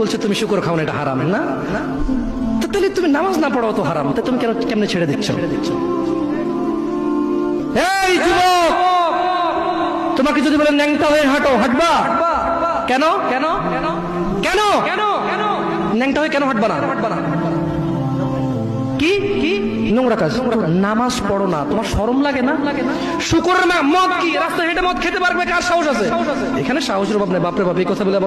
বলছো তুমি শুকর খাও না এটা হারাম না? তাহলে তুমি নামাজ না পড়াও তো হারাম তা তুমি কেন কেমনে ছেড়ে দিচ্ছ? এই যুবক! তোমাকে যদি বলে ন্যাংটা হয়ে হাঁটো হাঁটবা? কেন? কেন? কেন? কেন? কেন? ন্যাংটা হয়ে কেন হাঁটবা না? হাঁটবা না কি? কি? নোংরা কাজ। নামাজ পড়ো না তোমার শরম লাগে না? শুকরের মদ কি? রাস্তায় হেঁটে মদ খেতে পারবে কার সাহস আছে? এখানে সাহসের অভাব নেই বাপরে বাপ এই কথা বলে